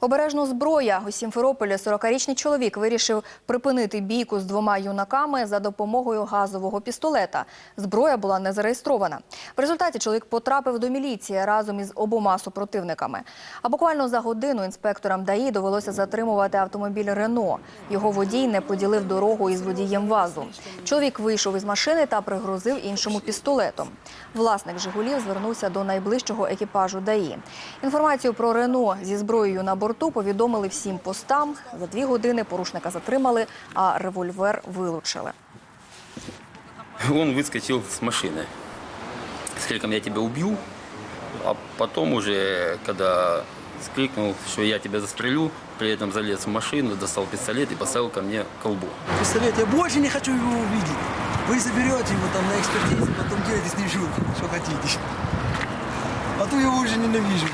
Обережно зброя у Сімферополі 40-річний чоловік вирішив припинити бійку з двома юнаками за допомогою газового пістолета. Зброя була не зареєстрована. В результаті чоловік потрапив до міліції разом із обома супротивниками. А буквально за годину інспекторам ДАІ довелося затримувати автомобіль Рено. Його водій не поділив дорогу із водієм ВАЗу. Чоловік вийшов із машини та пригрозив іншому пістолетом. Власник Жигулів звернувся до найближчого екіпажу ДАІ. Інформацію про Рено зі зброєю на борту повідомили всім постам. За дві години порушника затримали, а револьвер вилучили. Он выскочил с машины. С криком «Я тебя убью!» А потом уже, когда скрикнул, что я тебя застрелю, при этом залез в машину, достал пистолет и поставил ко мне колбу. Пистолет, я больше не хочу его увидеть. Вы заберете его там на экспертизе, потом делайте с ним что, что хотите. А то я его уже ненавижу.